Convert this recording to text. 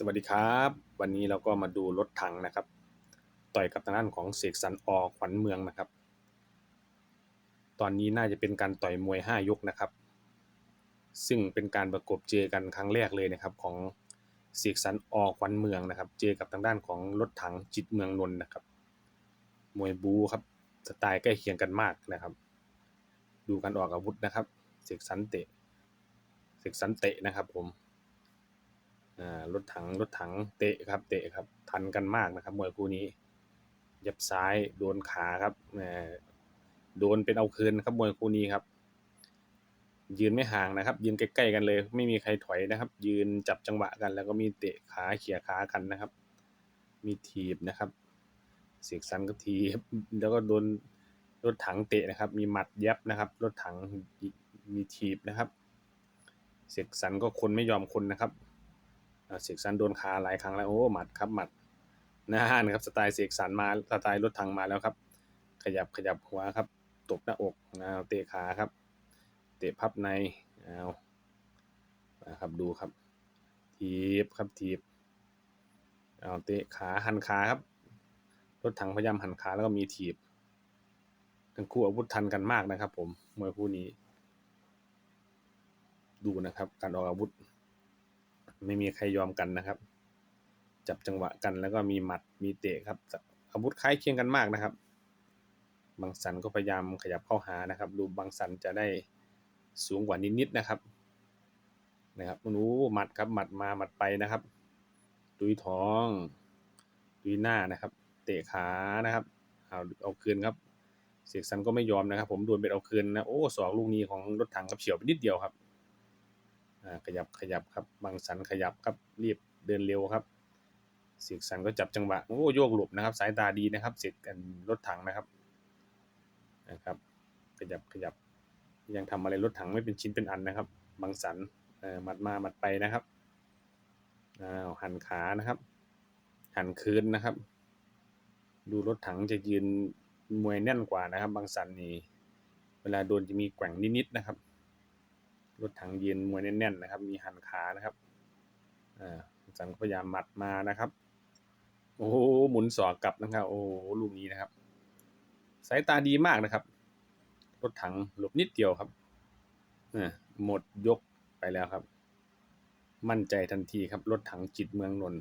สวัสดีครับ วันนี้เราก็มาดูรถถังนะครับ ต่อยกับทางด้านของเสกสรรอขวัญเมืองนะครับ ตอนนี้น่าจะเป็นการต่อยมวยห้ายกนะครับ ซึ่งเป็นการประกบเจอกันครั้งแรกเลยนะครับของเสกสรรอขวัญเมืองนะครับ เจอกับทางด้านของรถถังจิตเมืองนนท์นะครับ มวยบูครับสไตล์ใกล้เคียงกันมากนะครับ ดูการออกอาวุธนะครับเสกสรรเตะเสกสรรเตะนะครับผม รถถังรถถังเตะครับเตะครับทันกันมากนะครับมวยคู่นี้ยับซ้ายโดนขาครับโดนเป็นเอาคืนครับมวยคู่นี้ครับ ยืนไม่ห่างนะครับ ยืนใกล้ๆกันเลย ไม่มีใครถอยนะครับ ยืนจับจังหวะกัน แล้วก็มีเตะขาเขี่ยขากันนะครับ มีถีบนะครับ เสียกสันก็ทีบแล้วก็โดนรถถังเตะนะครับ มีหมัดยับนะครับ รถถังมีถีบนะครับ เสียกสันก็คนไม่ยอมคนนะครับ เสกสรรโดนคาหลายครั้งแล้วโอ้หมัดครับหมัดนะฮะนะครับสไตล์เสกสรรมาสไตล์รถถังมาแล้วครับ ขยับขยับหัวครับตบหน้าอกเอาเตะขาครับ เตะพับในเอานะครับดูครับ ทีบครับทีบเอาเตะขาหันขาครับ รถถังพยายามหันขาแล้วก็มีถีบทั้งคู่อาวุธทันกันมากนะครับ ผมมวยคู่นี้ ดูนะครับ การออกอาวุธ ไม่มีใครยอมกันนะครับ จับจังหวะกันแล้วก็มีหมัดมีเตะครับอาวุธคล้ายเคียงกันมากนะครับ บางสันก็พยายามขยับเข้าหานะครับ ดูบางสันจะได้สูงกว่านิดๆนะครับ นะครับนู้หมัดครับหมัดมาหมัดไปนะครับดุยท้องดุยหน้านะครับ เตะขานะครับเอาเอาคืนครับเสกสรรก็ไม่ยอมนะครับ ผมโดนเป็นเอาคืนนะโอ้สองลูกนี้ของรถถังกับเฉียวไปนิดเดียวครับ ขยับขยับครับบางสันขยับครับรีบเดินเร็วครับเสกสรรก็จับจังหวะโอ้โยกหลบนะครับ สายตาดีนะครับ เสร็จกันรถถังนะครับนะครับ ขยับขยับ ยังทำอะไรรถถังไม่เป็นชิ้นเป็นอันนะครับ บางสันหมัดมาหมัดไปนะครับอ้าวหันขานะครับ หันคืนนะครับ ดูรถถังจะยืนมวยแน่นกว่านะครับ บางสันนี่เวลาโดนจะมีแกว่งนิดๆนะครับ รถถังเย็นมวยแน่นๆนะครับ มีหันขานะครับอ่าจันก็พยายามหมัดมานะครับ โอ้โหหมุนศอกกลับนะครับ โอ้โหลูกนี้นะครับ สายตาดีมากนะครับ รถถังหลบนิดเดียวครับอ่าหมดยกไปแล้วครับ มั่นใจทันทีครับ รถถังจิตเมืองนนท์